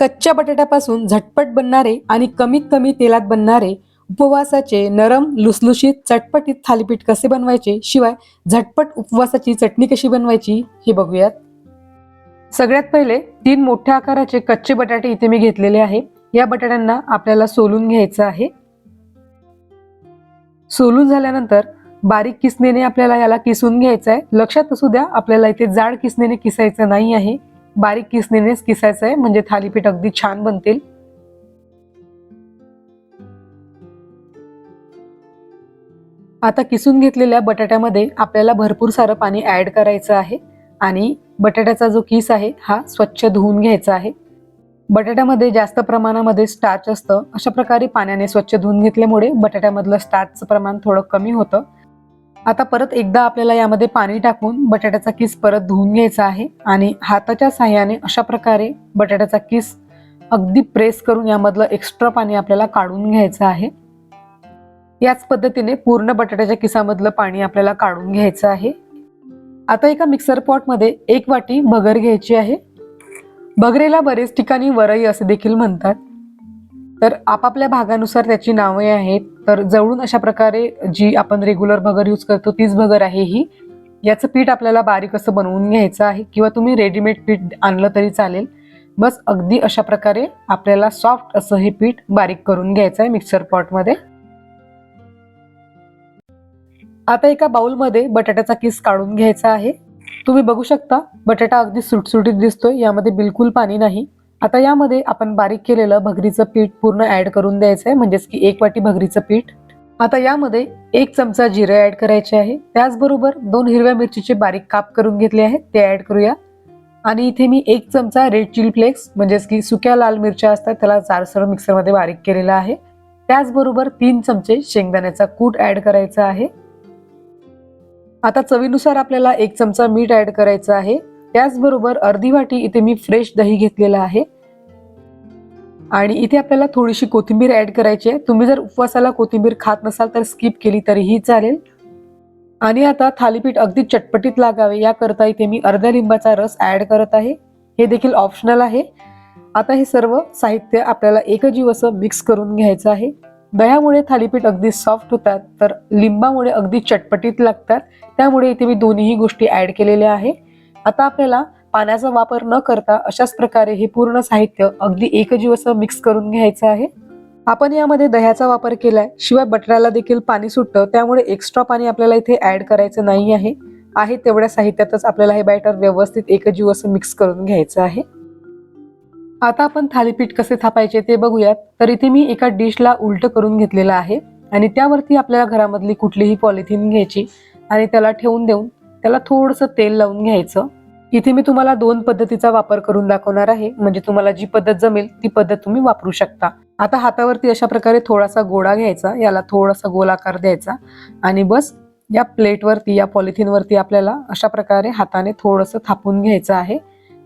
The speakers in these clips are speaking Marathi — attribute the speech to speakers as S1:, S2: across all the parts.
S1: कच्च्या बटाट्यापासून झटपट बनणारे आणि कमीत कमी तेलात बनणारे उपवासाचे नरम लुसलुशीत चटपटीत थालीपीठ कसे बनवायचे शिवाय झटपट उपवासाची चटणी कशी बनवायची हे बघूयात. सगळ्यात पहिले तीन मोठ्या आकाराचे कच्चे बटाटे इथे मी घेतलेले आहे. या बटाट्यांना आपल्याला सोलून घ्यायचं आहे. सोलून झाल्यानंतर बारीक किसनेने आपल्याला याला किसून घ्यायचं आहे लक्षात असू द्या आपल्याला इथे जाड किसनेने किसायचं नाही आहे. बारीक किसनेनेच किसायचं आहे. म्हणजे थालीपीठ अगदी छान बनतील. आता किसून घेतलेल्या बटाट्यामध्ये आपल्याला भरपूर सारं पाणी ऍड करायचं आहे. आणि बटाट्याचा जो किस आहे हा स्वच्छ धुवून घ्यायचा आहे. बटाट्यामध्ये जास्त प्रमाणामध्ये स्टार्च असतं. अशा प्रकारे पाण्याने स्वच्छ धुवून घेतल्यामुळे बटाट्यामधलं स्टार्चचं प्रमाण थोडं कमी होतं. आता परत एकदा आपल्याला यामध्ये पाणी टाकून बटाट्याचा किस परत धुवून घ्यायचा आहे आणि हाताच्या साह्याने अशा प्रकारे बटाट्याचा किस अगदी प्रेस करून यामधलं एक्स्ट्रा पाणी आपल्याला काढून घ्यायचं आहे. याच पद्धतीने पूर्ण बटाट्याच्या किसामधलं पाणी आपल्याला काढून घ्यायचं आहे. आता एका मिक्सर पॉटमध्ये एक वाटी भगर घ्यायची आहे. भगरेला बरेच ठिकाणी वरई असे देखील म्हणतात. तर आपापल्या भागानुसार त्याची नावे आहेत. तर जवळून अशा प्रकारे जी आपण रेग्युलर भगर यूज करतो तीच भगर आहे ही. याचं पीठ आपल्याला बारीक असं बनवून घ्यायचं आहे किंवा तुम्ही रेडीमेड पीठ आणलं तरी चालेल. बस अगदी अशा प्रकारे आपल्याला सॉफ्ट असं हे पीठ बारीक करून घ्यायचं आहे मिक्सर पॉटमध्ये आता एका बाउलमध्ये बटाट्याचा किस काढून घ्यायचा आहे. तुम्ही बघू शकता बटाटा अगदी सुटसुटीत दिसतोय यामध्ये बिलकुल पाणी नाही. आता यामध्ये आपण बारीक केलेलं भगरीचं पीठ पूर्ण ॲड करून द्यायचं आहे म्हणजेच की एक वाटी भगरीचं पीठ. आता यामध्ये एक चमचा जिरे ॲड करायचे आहे. त्याचबरोबर दोन हिरव्या मिरचीचे बारीक काप करून घेतले आहेत ते ॲड करूया. आणि इथे मी एक चमचा रेड चिली फ्लेक्स म्हणजेच की सुक्या लाल मिरच्या असतात त्याला जारसर मिक्सरमध्ये बारीक केलेला आहे. त्याचबरोबर तीन चमचे शेंगदाण्याचा कूट ॲड करायचा आहे. आता चवीनुसार आपल्याला एक चमचा मीठ ॲड करायचं आहे. त्याचबरोबर अर्धी वाटी इथे मी फ्रेश दही घेतलेलं आहे. आणि इथे आपल्याला थोडीशी कोथिंबीर ऍड करायची आहे. तुम्ही जर उपवासाला कोथिंबीर खात नसाल तर स्किप केली तरीही चालेल. आणि आता थालीपीठ अगदी चटपटीत लागावे याकरता इथे मी अर्ध्या लिंबाचा रस ऍड करत आहे. हे देखील ऑप्शनल आहे. आता हे सर्व साहित्य आपल्याला एकजीव असं मिक्स करून घ्यायचं आहे. दह्यामुळे थालीपीठ अगदी सॉफ्ट होतात तर लिंबामुळे अगदी चटपटीत लागतात. त्यामुळे इथे मी दोन्हीही गोष्टी ऍड केलेल्या आहे. आता आपल्याला पाण्याचा वापर न करता अशाच प्रकारे हे पूर्ण साहित्य अगदी एकजीव असं मिक्स करून घ्यायचं आहे. आपण यामध्ये दह्याचा वापर केलाय शिवाय बटाट्याला देखील पाणी सुटतं त्यामुळे एक्स्ट्रा पाणी आपल्याला इथे ऍड करायचं नाही आहे. आहे तेवढ्या साहित्यातच आपल्याला हे बॅटर व्यवस्थित एकजीव असं मिक्स करून घ्यायचं आहे. आता आपण थालीपीठ कसे थापायचे ते बघूयात. तर इथे मी एका डिशला उलटं करून घेतलेलं आहे. आणि त्यावरती आपल्याला घरामधली कुठलीही पॉलिथिन घ्यायची आणि त्याला ठेवून देऊन त्याला थोडंसं तेल लावून घ्यायचं. इथे मी तुम्हाला दोन पद्धतीचा वापर करून दाखवणार आहे. म्हणजे तुम्हाला जी पद्धत जमेल ती पद्धत तुम्ही वापरू शकता. आता हातावरती अशा प्रकारे थोडासा गोळा घ्यायचा. याला थोडासा गोलाकार द्यायचा. आणि बस या प्लेटवरती या पॉलिथिनवरती आपल्याला अशा प्रकारे हाताने थोडंसं थापून घ्यायचं आहे.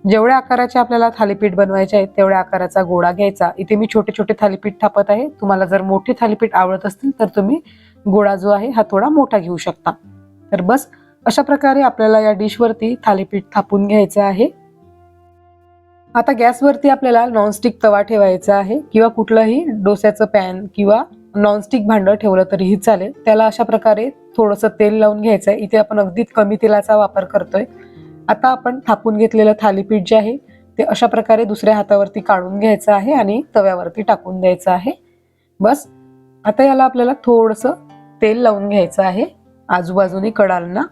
S1: जेवढ्या आकाराचे आपल्याला थालीपीठ बनवायचे आहेत तेवढ्या आकाराचा गोळा घ्यायचा. इथे मी छोटे छोटे थालीपीठ थापत आहे. तुम्हाला जर मोठे थालीपीठ आवडत असतील तर तुम्ही गोळा जो आहे हा थोडा मोठा घेऊ शकता. तर बस अशा प्रकारे आपल्याला या डिशवरती थालीपीठ थापून घ्यायचं आहे. आता गॅसवरती आपल्याला नॉनस्टिक तवा ठेवायचा आहे किंवा कुठलंही डोस्याचं पॅन किंवा नॉनस्टिक भांडं ठेवलं तरीही चालेल. त्याला अशा प्रकारे थोडंसं तेल लावून घ्यायचं आहे. इथे आपण अगदी कमी तेलाचा वापर करतोय. आता आपण थापून घेतलेलं थालीपीठ जे आहे ते अशा प्रकारे दुसऱ्या हातावरती काढून घ्यायचं आहे आणि तव्यावरती टाकून द्यायचं आहे. बस आता याला आपल्याला थोडंसं तेल लावून घ्यायचं आहे. आजूबाजूने कडालना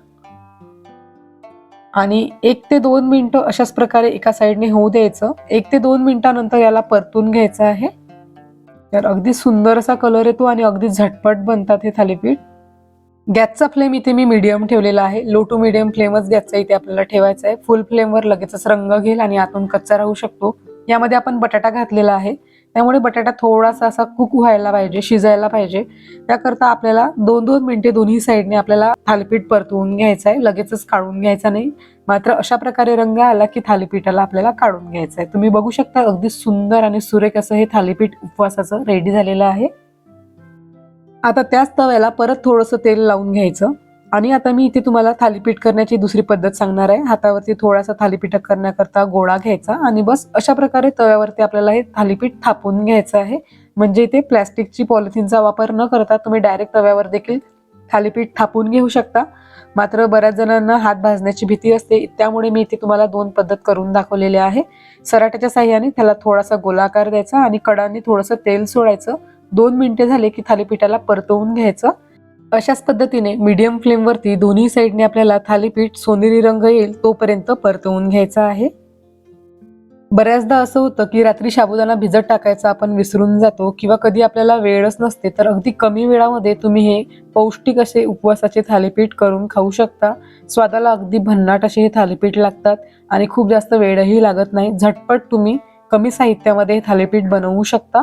S1: आणि एक ते दोन मिनटं अशाच प्रकारे एका साईडने होऊ द्यायचं. एक ते दोन मिनिटानंतर याला परतून घ्यायचं आहे. तर अगदी सुंदर असा कलर येतो आणि अगदी झटपट बनतात हे थालीपीठ. गॅसचा फ्लेम इथे मी मीडियम ठेवलेला आहे. लो टू मीडियम फ्लेमच गॅसचा इथे आपल्याला ठेवायचा आहे. फुल फ्लेमवर लगेचच रंग घेईल आणि आतून कच्चा राहू शकतो. यामध्ये आपण बटाटा घातलेला आहे. त्यामुळे बटाटा थोडासा असा कुक व्हायला पाहिजे शिजायला पाहिजे. त्याकरता आपल्याला दोन दोन मिनिटे दोन्ही साईडने आपल्याला थालीपीठ परतवून घ्यायचं आहे. लगेचच काढून घ्यायचा नाही. मात्र अशा प्रकारे रंग आला की थालीपीठाला आपल्याला काढून घ्यायचं आहे. तुम्ही बघू शकता अगदी सुंदर आणि सुरेख असं हे थालीपीठ उपवासाचं रेडी झालेलं आहे. आता त्याच तव्याला परत थोडंसं तेल लावून घ्यायचं. आणि आता मी इथे तुम्हाला थालीपीठ करण्याची दुसरी पद्धत सांगणार आहे. हातावरती थोडासा थालीपीठ करण्याकरता गोळा घ्यायचा आणि बस अशा प्रकारे तव्यावरती आपल्याला हे थालीपीठ थापून घ्यायचं आहे. म्हणजे इथे प्लॅस्टिकची पॉलिथिनचा वापर न करता तुम्ही डायरेक्ट तव्यावर देखील थालीपीठ थापून घेऊ शकता. मात्र बऱ्याच जणांना हात भाजण्याची भीती असते. त्यामुळे मी इथे तुम्हाला दोन पद्धत करून दाखवलेले आहे. सराट्याच्या साह्याने त्याला थोडासा गोलाकार द्यायचा आणि कडाने थोडंसं तेल सोडायचं. दोन मिनिटे झाले की थालीपीठाला परतवून घ्यायचं. अशाच पद्धतीने मीडियम फ्लेमवरती दोन्ही साईडने आपल्याला थालीपीठ सोनेरी रंग येईल तोपर्यंत परतवून घ्यायचा आहे. बऱ्याचदा असं होतं की रात्री साबुदाणा भिजत टाकायचा आपण विसरून जातो किंवा कधी आपल्याला वेळच नसते तर अगदी कमी वेळामध्ये तुम्ही हे पौष्टिक असे उपवासाचे थालीपीठ करून खाऊ शकता. स्वादाला अगदी भन्नाट असे हे थालीपीठ लागतात आणि खूप जास्त वेळही लागत नाही. झटपट तुम्ही कमी साहित्यामध्ये हे थालीपीठ बनवू शकता.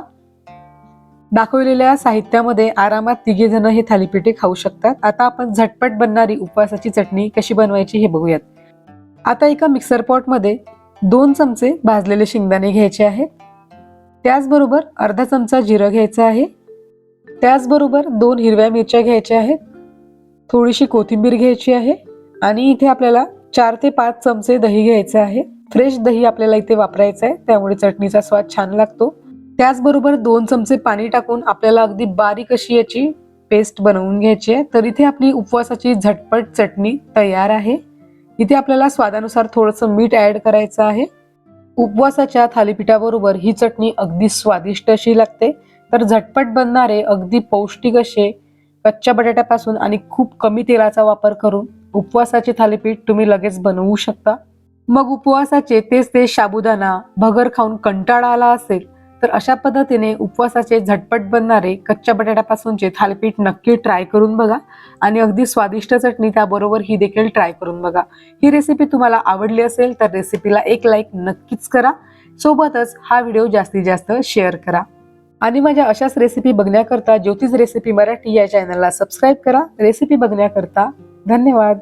S1: दाखवलेल्या साहित्यामध्ये आरामात तिघे जण हे थालीपीठे खाऊ शकतात. आता आपण झटपट बनणारी उपवासाची चटणी कशी बनवायची हे बघूयात. आता एका मिक्सर पॉटमध्ये दोन चमचे भाजलेले शेंगदाणे घ्यायचे आहेत. त्याचबरोबर अर्धा चमचा जिरं घ्यायचं आहे. त्याचबरोबर दोन हिरव्या मिरच्या घ्यायच्या आहेत. थोडीशी कोथिंबीर घ्यायची आहे आणि इथे आपल्याला चार ते पाच चमचे दही घ्यायचे आहे. फ्रेश दही आपल्याला इथे वापरायचं आहे. त्यामुळे चटणीचा स्वाद छान लागतो. त्याचबरोबर दोन चमचे पाणी टाकून आपल्याला अगदी बारीक अशी याची पेस्ट बनवून घ्यायची आहे. तर इथे आपली उपवासाची झटपट चटणी तयार आहे. इथे आपल्याला स्वादानुसार थोडंसं मीठ ॲड करायचं आहे. उपवासाच्या थालीपीठाबरोबर ही चटणी अगदी स्वादिष्ट अशी लागते. तर झटपट बनणारे अगदी पौष्टिक असे कच्च्या बटाट्यापासून आणि खूप कमी तेलाचा वापर करून उपवासाचे थालीपीठ तुम्ही लगेच बनवू शकता. मग उपवासाचे तेच ते साबुदाणा भगर खाऊन कंटाळा आला असेल तर अशा पद्धतीने उपवासाचे झटपट बनणारे कच्च्या बटाट्यापासूनचे थालपीठ नक्की ट्राय करून बघा. आणि अगदी स्वादिष्ट चटणी त्याबरोबर ही देखील ट्राय करून बघा. ही रेसिपी तुम्हाला आवडली असेल तर रेसिपीला एक लाईक नक्कीच करा. सोबतच हा व्हिडिओ जास्तीत जास्त शेअर करा. आणि माझ्या अशाच रेसिपी बघण्याकरता ज्योतिष रेसिपी मराठी या चॅनलला सबस्क्राईब करा. रेसिपी बघण्याकरता धन्यवाद.